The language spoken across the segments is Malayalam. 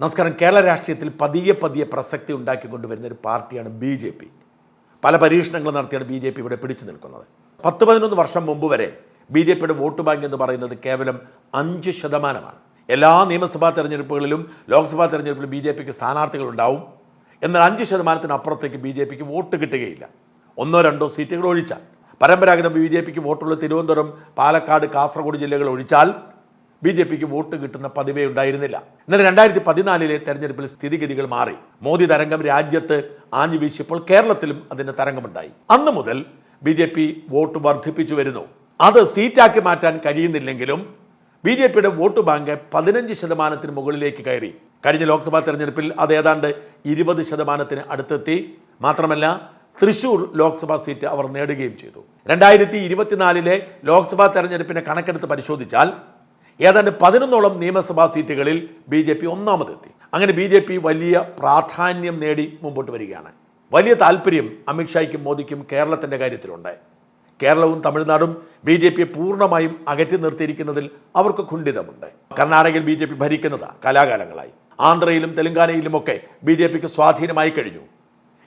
നമസ്കാരം. കേരള രാഷ്ട്രീയത്തിൽ പതിയെ പതിയെ പ്രസക്തി ഉണ്ടാക്കിക്കൊണ്ടുവരുന്ന ഒരു പാർട്ടിയാണ് ബി ജെ പി. പല പരീക്ഷണങ്ങൾ നടത്തിയാണ് ബി ജെ പി ഇവിടെ പിടിച്ചു നിൽക്കുന്നത്. പത്ത് പതിനൊന്ന് വർഷം മുമ്പ് വരെ ബി ജെ പിയുടെ വോട്ട് ബാങ്ക് എന്ന് പറയുന്നത് കേവലം അഞ്ച് ശതമാനമാണ്. എല്ലാ നിയമസഭാ തെരഞ്ഞെടുപ്പുകളിലും ലോക്സഭാ തെരഞ്ഞെടുപ്പിലും ബി ജെ പിക്ക് സ്ഥാനാർത്ഥികൾ ഉണ്ടാവും. എന്നാൽ അഞ്ച് ശതമാനത്തിനപ്പുറത്തേക്ക് ബി ജെ പിക്ക് വോട്ട് കിട്ടുകയില്ല. ഒന്നോ രണ്ടോ സീറ്റുകൾ ഒഴിച്ചാൽ. പരമ്പരാഗത ബി ജെ പിക്ക് വോട്ടുള്ള തിരുവനന്തപുരം പാലക്കാട് കാസർഗോഡ് ജില്ലകൾ ഒഴിച്ചാൽ ബി ജെ പിക്ക് വോട്ട് കിട്ടുന്ന പതിവേ ഉണ്ടായിരുന്നില്ല. എന്നാൽ രണ്ടായിരത്തി പതിനാലിലെ തെരഞ്ഞെടുപ്പിൽ സ്ഥിതിഗതികൾ മാറി. മോദി തരംഗം രാജ്യത്ത് ആഞ്ഞു വീശിയപ്പോൾ കേരളത്തിലും അതിന് തരംഗമുണ്ടായി. അന്ന് മുതൽ ബി ജെ പി വോട്ട് വർദ്ധിപ്പിച്ചു വരുന്നു. അത് സീറ്റാക്കി മാറ്റാൻ കഴിയുന്നില്ലെങ്കിലും ബി ജെ പിയുടെ വോട്ട് ബാങ്ക് പതിനഞ്ച് ശതമാനത്തിന് മുകളിലേക്ക് കയറി. കഴിഞ്ഞ ലോക്സഭാ തെരഞ്ഞെടുപ്പിൽ അത് ഏതാണ്ട് ഇരുപത് ശതമാനത്തിന് അടുത്തെത്തി. മാത്രമല്ല തൃശൂർ ലോക്സഭാ സീറ്റ് അവർ നേടുകയും ചെയ്തു. രണ്ടായിരത്തി ഇരുപത്തിനാലിലെ ലോക്സഭാ തെരഞ്ഞെടുപ്പിനെ കണക്കെടുത്ത് പരിശോധിച്ചാൽ ഏതാണ്ട് പതിനൊന്നോളം നിയമസഭാ സീറ്റുകളിൽ ബി ജെ പി ഒന്നാമതെത്തി. അങ്ങനെ ബി ജെ പി വലിയ പ്രാധാന്യം നേടി മുമ്പോട്ട് വരികയാണ്. വലിയ താല്പര്യം അമിത്ഷായ്ക്കും മോദിക്കും കേരളത്തിന്റെ കാര്യത്തിലുണ്ട്. കേരളവും തമിഴ്നാടും ബി ജെ പിയെ പൂർണമായും അകറ്റി നിർത്തിയിരിക്കുന്നതിൽ അവർക്ക് ഖുണ്ഡിതമുണ്ട്. കർണാടകയിൽ ബി ജെ പി ഭരിക്കുന്നത് കലാകാലങ്ങളായി. ആന്ധ്രയിലും തെലങ്കാനയിലുമൊക്കെ ബി ജെ പിക്ക് സ്വാധീനമായി കഴിഞ്ഞു.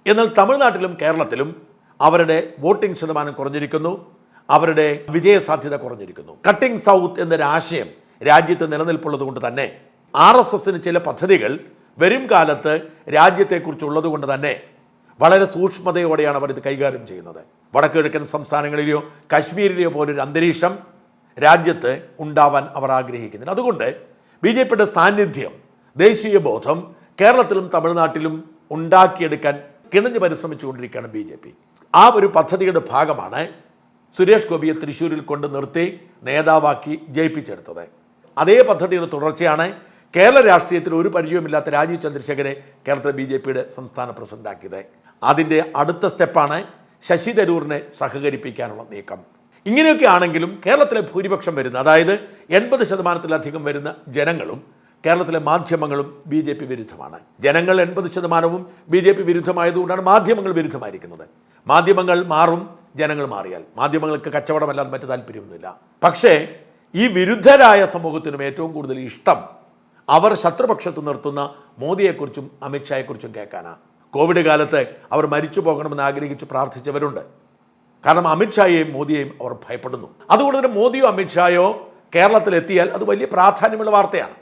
എന്നാൽ തമിഴ്നാട്ടിലും കേരളത്തിലും അവരുടെ വോട്ടിംഗ് ശതമാനം കുറഞ്ഞിരിക്കുന്നു. അവരുടെ വിജയസാധ്യത കുറഞ്ഞിരിക്കുന്നു. കട്ടിംഗ് സൗത്ത് എന്നൊരു ആശയം രാജ്യത്ത് നിലനിൽപ്പുള്ളത് കൊണ്ട് തന്നെ ആർ എസ് എസിന് ചില പദ്ധതികൾ വരും കാലത്ത് രാജ്യത്തെക്കുറിച്ചുള്ളത് കൊണ്ട് തന്നെ വളരെ സൂക്ഷ്മതയോടെയാണ് അവർ ഇത് കൈകാര്യം ചെയ്യുന്നത്. വടക്കുകിഴക്കൻ സംസ്ഥാനങ്ങളിലെയോ കശ്മീരിലെയോ പോലൊരു അന്തരീക്ഷം രാജ്യത്ത് ഉണ്ടാവാൻ അവർ ആഗ്രഹിക്കുന്നില്ല. അതുകൊണ്ട് ബി ജെ പിയുടെ സാന്നിധ്യം ദേശീയ ബോധം കേരളത്തിലും തമിഴ്നാട്ടിലും ഉണ്ടാക്കിയെടുക്കാൻ കിണഞ്ഞ് പരിശ്രമിച്ചുകൊണ്ടിരിക്കുകയാണ് ബി ജെ പി. ആ ഒരു പദ്ധതിയുടെ ഭാഗമാണ് സുരേഷ് ഗോപിയെ തൃശ്ശൂരിൽ കൊണ്ട് നിർത്തി നേതാവാക്കി ജയിപ്പിച്ചെടുത്തത്. അതേ പദ്ധതിയുടെ തുടർച്ചയാണ് കേരള രാഷ്ട്രീയത്തിൽ ഒരു പരിചയമില്ലാത്ത രാജീവ് ചന്ദ്രശേഖരെ കേരളത്തിലെ ബി ജെ പിയുടെ സംസ്ഥാന പ്രസിഡന്റാക്കിയത്. അതിന്റെ അടുത്ത സ്റ്റെപ്പാണ് ശശി തരൂറിനെ സഹകരിപ്പിക്കാനുള്ള നീക്കം. ഇങ്ങനെയൊക്കെ ആണെങ്കിലും കേരളത്തിലെ ഭൂരിപക്ഷം വരുന്ന അതായത് എൺപത് ശതമാനത്തിലധികം വരുന്ന ജനങ്ങളും കേരളത്തിലെ മാധ്യമങ്ങളും ബി ജെ പി വിരുദ്ധമാണ്. ജനങ്ങൾ എൺപത് ശതമാനവും ബി ജെ പി വിരുദ്ധമായതുകൊണ്ടാണ് മാധ്യമങ്ങൾ വിരുദ്ധമായിരിക്കുന്നത്. മാധ്യമങ്ങൾ മാറും ജനങ്ങൾ മാറിയാൽ. മാധ്യമങ്ങൾക്ക് കച്ചവടമല്ലാതെ മറ്റു താല്പര്യമൊന്നുമില്ല. പക്ഷേ ഈ വിരുദ്ധരായ സമൂഹത്തിനും ഏറ്റവും കൂടുതൽ ഇഷ്ടം അവർ ശത്രുപക്ഷത്ത് നിർത്തുന്ന മോദിയെക്കുറിച്ചും അമിത്ഷായെക്കുറിച്ചും കേൾക്കാനാണ് കോവിഡ് കാലത്ത് അവർ മരിച്ചു പോകണമെന്ന് ആഗ്രഹിച്ച് പ്രാർത്ഥിച്ചവരുണ്ട്. കാരണം അമിത്ഷായെയും മോദിയെയും അവർ ഭയപ്പെടുന്നു. അതുകൊണ്ട് തന്നെ മോദിയോ അമിത്ഷായോ കേരളത്തിലെത്തിയാൽ അത് വലിയ പ്രാധാന്യമുള്ള വാർത്തയാണ്.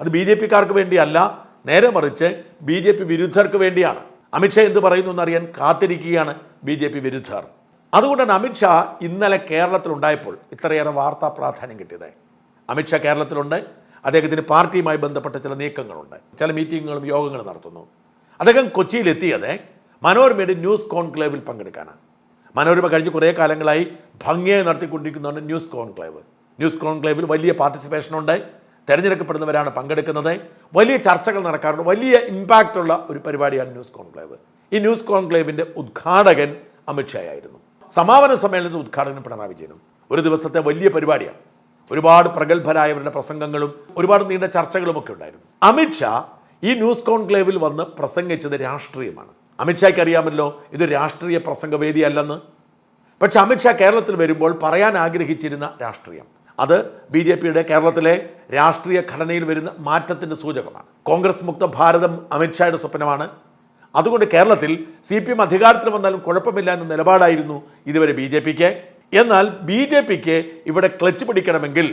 അത് ബി ജെ പിക്കാർക്ക് വേണ്ടിയല്ല നേരെ മറിച്ച് ബി ജെ പി വിരുദ്ധർക്ക് വേണ്ടിയാണ്. അമിത്ഷാ എന്ത് പറയുന്നു എന്നറിയാൻ കാത്തിരിക്കുകയാണ് ബി ജെ പി വിരുദ്ധർ. അതുകൊണ്ടാണ് അമിത്ഷാ ഇന്നലെ കേരളത്തിലുണ്ടായപ്പോൾ ഇത്രയേറെ വാർത്താ പ്രാധാന്യം കിട്ടിയത്. അമിത്ഷാ കേരളത്തിലുണ്ട്. അദ്ദേഹത്തിന് പാർട്ടിയുമായി ബന്ധപ്പെട്ട ചില നീക്കങ്ങളുണ്ട്. ചില മീറ്റിങ്ങുകളും യോഗങ്ങളും നടത്തുന്നു. അദ്ദേഹം കൊച്ചിയിലെത്തിയത് മനോരമയുടെ ന്യൂസ് കോൺക്ലേവിൽ പങ്കെടുക്കാനാണ്. മനോരമ കഴിഞ്ഞ് കുറേ കാലങ്ങളായി ഭംഗിയായി നടത്തിക്കൊണ്ടിരിക്കുന്നതാണ് ന്യൂസ് കോൺക്ലേവ്. ന്യൂസ് കോൺക്ലേവിൽ വലിയ പാർട്ടിസിപ്പേഷനുണ്ട്. തിരഞ്ഞെടുക്കപ്പെടുന്നവരാണ് പങ്കെടുക്കുന്നത്. വലിയ ചർച്ചകൾ നടക്കാറുണ്ട്. വലിയ ഇമ്പാക്റ്റുള്ള ഒരു പരിപാടിയാണ് ന്യൂസ് കോൺക്ലേവ്. ഈ ന്യൂസ് കോൺക്ലേവിന്റെ ഉദ്ഘാടകൻ അമിത്ഷായായിരുന്നു സമാപന സമ്മേളനത്തിൽ ഉദ്ഘാടനം പിണറായി വിജയനും. ഒരു ദിവസത്തെ വലിയ പരിപാടിയാണ്. ഒരുപാട് പ്രഗത്ഭരായവരുടെ പ്രസംഗങ്ങളും ഒരുപാട് നീണ്ട ചർച്ചകളും ഒക്കെ ഉണ്ടായിരുന്നു അമിത്ഷാ ഈ ന്യൂസ് കോൺക്ലേവിൽ വന്ന് പ്രസംഗിച്ചത് രാഷ്ട്രീയമാണ്. അമിത്ഷായ്ക്ക് അറിയാമല്ലോ ഇത് രാഷ്ട്രീയ പ്രസംഗവേദിയല്ലെന്ന്. പക്ഷെ അമിത്ഷാ കേരളത്തിൽ വരുമ്പോൾ പറയാൻ ആഗ്രഹിച്ചിരുന്ന രാഷ്ട്രീയം. അത് ബി ജെ പിയുടെ കേരളത്തിലെ രാഷ്ട്രീയ ഘടനയിൽ വരുന്ന മാറ്റത്തിന്റെ സൂചകമാണ്. കോൺഗ്രസ് മുക്ത ഭാരതം അമിത്ഷായുടെ സ്വപ്നമാണ്. അതുകൊണ്ട് കേരളത്തിൽ സി പി എം അധികാരത്തിൽ വന്നാലും കുഴപ്പമില്ല എന്ന നിലപാടായിരുന്നു ഇതുവരെ ബി ജെ പിക്ക്. എന്നാൽ ബി ജെ പിക്ക് ഇവിടെ ക്ലച്ച് പിടിക്കണമെങ്കിൽ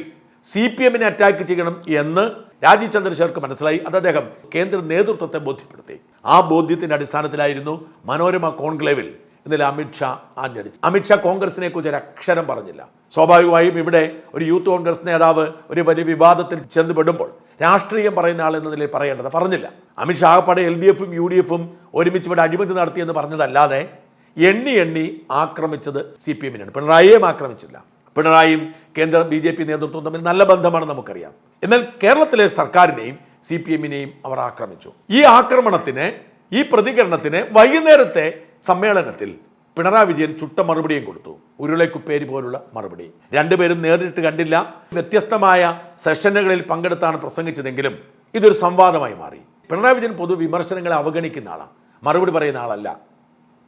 സി പി എമ്മിനെ അറ്റാക്ക് ചെയ്യണം എന്ന് രാജീവ് ചന്ദ്രശേഖർക്ക് മനസ്സിലായി. അത് അദ്ദേഹം കേന്ദ്ര നേതൃത്വത്തെ ബോധ്യപ്പെടുത്തി. ആ ബോധ്യത്തിന്റെ അടിസ്ഥാനത്തിലായിരുന്നു മനോരമ കോൺക്ലേവിൽ ഇന്നലെ അമിത്ഷാ ആഞ്ഞടിച്ചു അമിത്ഷാ കോൺഗ്രസിനെ കുറിച്ച് ഒരു അക്ഷരം പറഞ്ഞില്ല. സ്വാഭാവികമായും ഇവിടെ ഒരു യൂത്ത് കോൺഗ്രസ് നേതാവ് ഒരു വലിയ വിവാദത്തിൽ ചെന്നുപെടുമ്പോൾ രാഷ്ട്രീയം പറയുന്ന ആൾ എന്ന നിലയിൽ പറയേണ്ടത് പറഞ്ഞില്ല. അമിത്ഷാ ആകപ്പാടെ എൽ ഡി എഫും യു ഡി എഫും ഒരുമിച്ച് ഇവിടെ അഴിമതി നടത്തിയെന്ന് പറഞ്ഞതല്ലാതെ എണ്ണി എണ്ണി ആക്രമിച്ചത് സി പി എമ്മിനാണ്. പിണറായിയും ആക്രമിച്ചില്ല. പിണറായിയും കേന്ദ്ര ബി ജെ പി നേതൃത്വം തമ്മിൽ നല്ല ബന്ധമാണ് നമുക്കറിയാം. എന്നാൽ കേരളത്തിലെ സർക്കാരിനെയും സി പി എമ്മിനെയും അവർ ആക്രമിച്ചു. ഈ ആക്രമണത്തിന് ഈ പ്രതികരണത്തിന് വൈകുന്നേരത്തെ സമ്മേളനത്തിൽ പിണറായി വിജയൻ ചുട്ട മറുപടിയും കൊടുത്തു. ഉരുളക്കുപ്പേരി പോലുള്ള മറുപടി. രണ്ടുപേരും നേരിട്ട് കണ്ടില്ല. വ്യത്യസ്തമായ സെഷനുകളിൽ പങ്കെടുത്താണ് പ്രസംഗിച്ചതെങ്കിലും ഇതൊരു സംവാദമായി മാറി. പിണറായി വിജയൻ പൊതു വിമർശനങ്ങളെ അവഗണിക്കുന്ന ആളാണ്. മറുപടി പറയുന്ന ആളല്ല.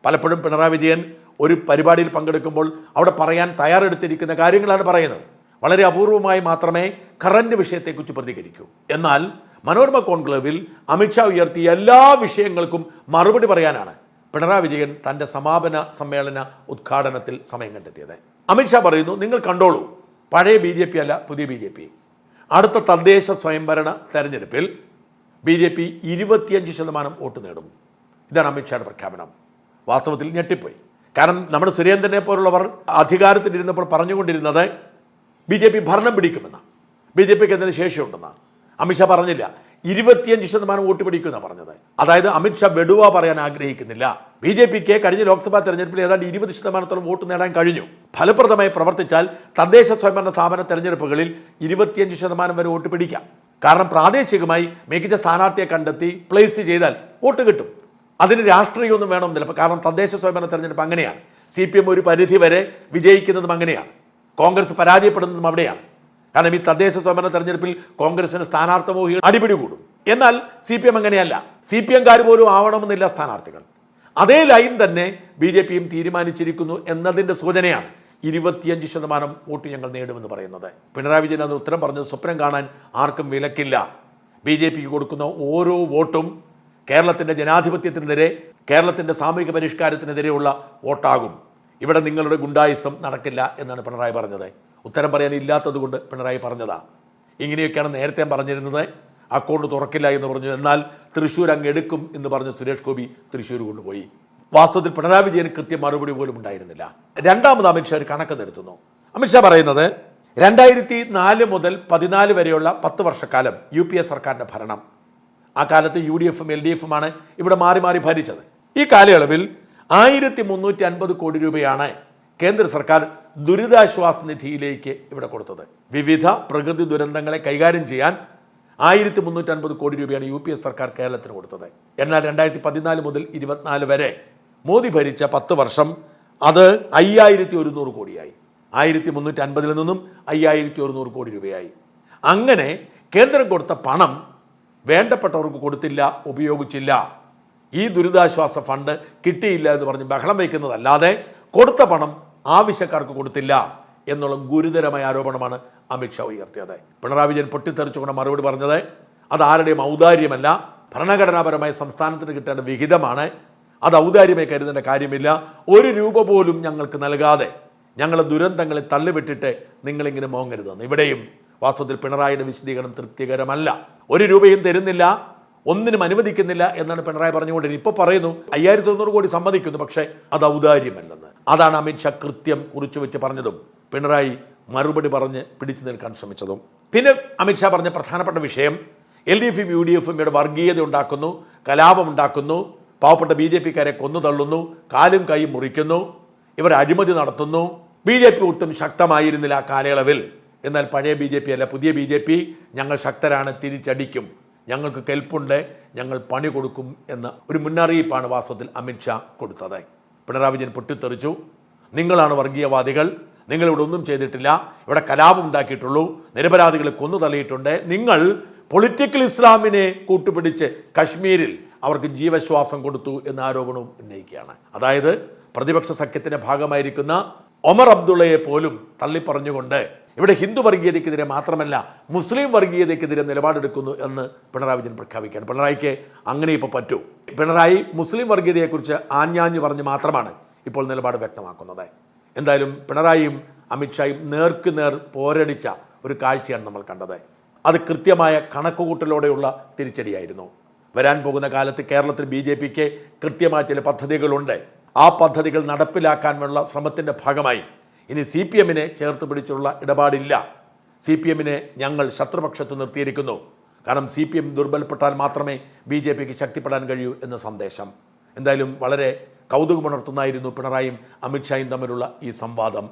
പലപ്പോഴും പിണറായി വിജയൻ ഒരു പരിപാടിയിൽ പങ്കെടുക്കുമ്പോൾ അവിടെ പറയാൻ തയ്യാറെടുത്തിരിക്കുന്ന കാര്യങ്ങളാണ് പറയുന്നത്. വളരെ അപൂർവമായി മാത്രമേ കറന്റ് വിഷയത്തെക്കുറിച്ച് പ്രതികരിക്കൂ. എന്നാൽ മനോരമ കോൺക്ലേവിൽ അമിത്ഷാ ഉയർത്തിയ എല്ലാ വിഷയങ്ങൾക്കും മറുപടി പറയാനാണ് പിണറായി വിജയൻ തന്റെ സമാപന സമ്മേളന ഉദ്ഘാടനത്തിൽ സമയം കണ്ടെത്തിയത്. അമിത്ഷാ പറയുന്നു നിങ്ങൾ കണ്ടോളൂ പഴയ ബി ജെ പി അല്ല പുതിയ ബി ജെ പി. അടുത്ത തദ്ദേശ സ്വയംഭരണ തെരഞ്ഞെടുപ്പിൽ ബി ജെ പി ഇരുപത്തിയഞ്ച് ശതമാനം വോട്ട് നേടും. ഇതാണ് അമിത്ഷായുടെ പ്രഖ്യാപനം. വാസ്തവത്തിൽ ഞെട്ടിപ്പോയി. കാരണം നമ്മുടെ സുരേന്ദ്രനെ പോലുള്ളവർ അധികാരത്തിലിരുന്നപ്പോൾ പറഞ്ഞുകൊണ്ടിരുന്നത് ബി ജെ പി ഭരണം പിടിക്കുമെന്ന്. ബി ജെ പിക്ക് എന്തിനു ശേഷിയുണ്ടെന്ന്. അമിത്ഷാ പറഞ്ഞില്ല. ഇരുപത്തിയഞ്ച് ശതമാനം വോട്ട് പിടിക്കുമെന്നാണ് പറഞ്ഞത്. അതായത് അമിത്ഷാ വെടുവ പറയാൻ ആഗ്രഹിക്കുന്നില്ല. ബി ജെ പിക്ക് കഴിഞ്ഞ ലോക്സഭാ തെരഞ്ഞെടുപ്പിൽ ഏതാണ്ട് ഇരുപത് ശതമാനത്തോളം വോട്ട് നേടാൻ കഴിഞ്ഞു. ഫലപ്രദമായി പ്രവർത്തിച്ചാൽ തദ്ദേശ സ്വയംഭരണ സ്ഥാപന തെരഞ്ഞെടുപ്പുകളിൽ ഇരുപത്തിയഞ്ച് ശതമാനം വരെ വോട്ട് പിടിക്കാം. കാരണം പ്രാദേശികമായി മികച്ച സ്ഥാനാർത്ഥിയെ കണ്ടെത്തി പ്ലേസ് ചെയ്താൽ വോട്ട് കിട്ടും. അതിന് രാഷ്ട്രീയമൊന്നും വേണമെന്നില്ല. കാരണം തദ്ദേശ സ്വയംഭരണ തെരഞ്ഞെടുപ്പ് അങ്ങനെയാണ്. സി പി എം ഒരു പരിധി വരെ വിജയിക്കുന്നതും അങ്ങനെയാണ്. കോൺഗ്രസ് പരാജയപ്പെടുന്നതും അവിടെയാണ്. കാരണം ഈ തദ്ദേശ സ്വയംഭരണ തെരഞ്ഞെടുപ്പിൽ കോൺഗ്രസിന് സ്ഥാനാർത്ഥമോഹികൾ അടിപിടി കൂടും എന്നാൽ സി പി എം അങ്ങനെയല്ല. സി പി എംകാർ പോലും ആവണമെന്നില്ല സ്ഥാനാർത്ഥികൾ. അതേ ലൈൻ തന്നെ ബി ജെ പിയും തീരുമാനിച്ചിരിക്കുന്നു എന്നതിന്റെ സൂചനയാണ് ഇരുപത്തിയഞ്ച് ശതമാനം വോട്ട് ഞങ്ങൾ നേടുമെന്ന് പറയുന്നത്. പിണറായി വിജയൻ അത് ഉത്തരം പറഞ്ഞത് സ്വപ്നം കാണാൻ ആർക്കും വിലക്കില്ല. ബി ജെ പിക്ക് കൊടുക്കുന്ന ഓരോ വോട്ടും കേരളത്തിന്റെ ജനാധിപത്യത്തിനെതിരെ കേരളത്തിന്റെ സാമൂഹിക പരിഷ്കാരത്തിനെതിരെയുള്ള വോട്ടാകും. ഇവിടെ നിങ്ങളുടെ ഗുണ്ടായുസം നടക്കില്ല എന്നാണ് പിണറായി പറഞ്ഞത്. ഉത്തരം പറയാനില്ലാത്തത് കൊണ്ട് പിണറായി പറഞ്ഞതാ. ഇങ്ങനെയൊക്കെയാണ് നേരത്തെ പറഞ്ഞിരുന്നത്. അക്കൗണ്ട് തുറക്കില്ല എന്ന് പറഞ്ഞു. എന്നാൽ തൃശ്ശൂർ അങ്ങ് എടുക്കും എന്ന് പറഞ്ഞ് സുരേഷ് ഗോപി തൃശ്ശൂർ കൊണ്ടുപോയി. വാസ്തവത്തിൽ പിണറായി വിജയന് കൃത്യം മറുപടി പോലും ഉണ്ടായിരുന്നില്ല. രണ്ടാമത് അമിത്ഷാ ഒരു കണക്ക് നിർത്തുന്നു അമിത്ഷാ പറയുന്നത് രണ്ടായിരത്തി നാല് മുതൽ പതിനാല് വരെയുള്ള പത്ത് വർഷക്കാലം യു പി എ സർക്കാരിന്റെ ഭരണം. ആ കാലത്ത് യു ഡി എഫും എൽ ഡി എഫുമാണ് ഇവിടെ മാറി മാറി ഭരിച്ചത്. ഈ കാലയളവിൽ ആയിരത്തി മുന്നൂറ്റി അൻപത് കോടി രൂപയാണ് കേന്ദ്ര സർക്കാർ ദുരിതാശ്വാസ നിധിയിലേക്ക് ഇവിടെ കൊടുത്തത്. വിവിധ പ്രകൃതി ദുരന്തങ്ങളെ കൈകാര്യം ചെയ്യാൻ ആയിരത്തി മുന്നൂറ്റി അൻപത് കോടി രൂപയാണ് യു പി എസ് സർക്കാർ കേരളത്തിന് കൊടുത്തത്. എന്നാൽ രണ്ടായിരത്തി പതിനാല് മുതൽ ഇരുപത്തിനാല് വരെ മോദി ഭരിച്ച പത്ത് വർഷം അത് അയ്യായിരത്തി ഒരുന്നൂറ് കോടിയായി. ആയിരത്തി മുന്നൂറ്റി അൻപതിൽ നിന്നും അയ്യായിരത്തി ഒരുന്നൂറ് കോടി രൂപയായി. അങ്ങനെ കേന്ദ്രം കൊടുത്ത പണം വേണ്ടപ്പെട്ടവർക്ക് കൊടുത്തില്ല ഉപയോഗിച്ചില്ല. ഈ ദുരിതാശ്വാസ ഫണ്ട് കിട്ടിയില്ല എന്ന് പറഞ്ഞ് ബഹളം വയ്ക്കുന്നതല്ലാതെ കൊടുത്ത പണം ആവശ്യക്കാർക്ക് കൊടുത്തില്ല എന്നുള്ള ഗുരുതരമായ ആരോപണമാണ് അമിത്ഷാ ഉയർത്തിയത്. പിണറായി വിജയൻ പൊട്ടിത്തെറിച്ചുകൊണ്ട് മറുപടി പറഞ്ഞത് അത് ആരുടെയും ഔദാര്യമല്ല ഭരണഘടനാപരമായ സംസ്ഥാനത്തിന് കിട്ടേണ്ട വിഹിതമാണ്. അത് ഔദാര്യമായി കരുതേണ്ട കാര്യമില്ല. ഒരു രൂപ പോലും ഞങ്ങൾക്ക് നൽകാതെ ഞങ്ങളെ ദുരന്തങ്ങളെ തള്ളിവിട്ടിട്ട് നിങ്ങളിങ്ങനെ മോങ്ങരുതെന്ന്. ഇവിടെയും വാസ്തവത്തിൽ പിണറായിയുടെ വിശദീകരണം തൃപ്തികരമല്ല. ഒരു രൂപയും തരുന്നില്ല ഒന്നിനും അനുവദിക്കുന്നില്ല എന്നാണ് പിണറായി പറഞ്ഞുകൊണ്ടിരുന്നത്. ഇപ്പൊ പറയുന്നു അയ്യായിരത്തി തൊണ്ണൂറ് കോടി സമ്മതിക്കുന്നു പക്ഷേ അത് ഔദാര്യമല്ലെന്ന്. അതാണ് അമിത്ഷാ കൃത്യം കുറിച്ചു വെച്ച് പറഞ്ഞതും പിണറായി മറുപടി പറഞ്ഞ് പിടിച്ചു നിൽക്കാൻ ശ്രമിച്ചതും. പിന്നെ അമിത്ഷാ പറഞ്ഞ പ്രധാനപ്പെട്ട വിഷയം എൽ ഡി എഫും യു ഡി എഫും ഇവിടെ വർഗീയത ഉണ്ടാക്കുന്നു കലാപം ഉണ്ടാക്കുന്നു പാവപ്പെട്ട ബി ജെ പിക്കാരെ കൊന്നു തള്ളുന്നു കാലും കൈയും മുറിക്കുന്നു ഇവർ അഴിമതി നടത്തുന്നു. ബി ജെ പി ഒട്ടും ശക്തമായിരുന്നില്ല ആ കാലയളവിൽ. എന്നാൽ പഴയ ബി ജെ പി അല്ല. പുതിയ ബി ജെ പി ഞങ്ങൾ ശക്തരാണ് തിരിച്ചടിക്കും. ഞങ്ങൾക്ക് കെൽപ്പുണ്ട് ഞങ്ങൾ പണി കൊടുക്കും എന്ന ഒരു മുന്നറിയിപ്പാണ് വാസ്തവത്തിൽ അമിത്ഷാ കൊടുത്തത്. പിണറായി വിജയൻ പൊട്ടിത്തെറിച്ചു. നിങ്ങളാണ് വർഗീയവാദികൾ. നിങ്ങളിവിടെ ഒന്നും ചെയ്തിട്ടില്ല. ഇവിടെ കലാപം ഉണ്ടാക്കിയിട്ടുള്ളൂ. നിരപരാധികളെ കൊന്നു തള്ളിയിട്ടുണ്ട്. നിങ്ങൾ പൊളിറ്റിക്കൽ ഇസ്ലാമിനെ കൂട്ടുപിടിച്ച് കശ്മീരിൽ അവർക്ക് ജീവശ്വാസം കൊടുത്തു എന്ന ആരോപണവും ഉന്നയിക്കുകയാണ്. അതായത് പ്രതിപക്ഷ സഖ്യത്തിന്റെ ഭാഗമായിരിക്കുന്ന ഒമർ അബ്ദുള്ളയെ പോലും തള്ളിപ്പറഞ്ഞുകൊണ്ട് ഇവിടെ ഹിന്ദു വർഗീയതയ്ക്കെതിരെ മാത്രമല്ല മുസ്ലിം വർഗീയതയ്ക്കെതിരെ നിലപാടെടുക്കുന്നു എന്ന് പിണറായി വിജയൻ പ്രഖ്യാപിക്കുകയാണ്. പിണറായിക്ക് അങ്ങനെ ഇപ്പോൾ പറ്റൂ. പിണറായി മുസ്ലിം വർഗീയതയെക്കുറിച്ച് ആഞ്ഞാഞ്ഞു പറഞ്ഞ് മാത്രമാണ് ഇപ്പോൾ നിലപാട് വ്യക്തമാക്കുന്നത്. എന്തായാലും പിണറായിയും അമിത്ഷായും നേർക്ക് നേർ പോരടിച്ച ഒരു കാഴ്ചയാണ് നമ്മൾ കണ്ടത്. അത് കൃത്യമായ കണക്കുകൂട്ടലോടെയുള്ള തിരിച്ചടിയായിരുന്നു. വരാൻ പോകുന്ന കാലത്ത് കേരളത്തിൽ ബി ജെ പിക്ക് കൃത്യമായ ചില പദ്ധതികളുണ്ട്. ആ പദ്ധതികൾ നടപ്പിലാക്കാനുള്ള ശ്രമത്തിന്റെ ഭാഗമായി ഇനി സി പി എമ്മിനെ ചേർത്ത് പിടിച്ചുള്ള ഇടപാടില്ല. സി പി എമ്മിനെ ഞങ്ങൾ ശത്രുപക്ഷത്ത് നിർത്തിയിരിക്കുന്നു. കാരണം സി പി എം ദുർബലപ്പെട്ടാൽ മാത്രമേ ബി ജെ പിക്ക് ശക്തിപ്പെടാൻ കഴിയൂ എന്ന സന്ദേശം. എന്തായാലും വളരെ കൗതുകമുണർത്തുന്നതായിരുന്നു പിണറായിയും അമിത്ഷായും തമ്മിലുള്ള ഈ സംവാദം.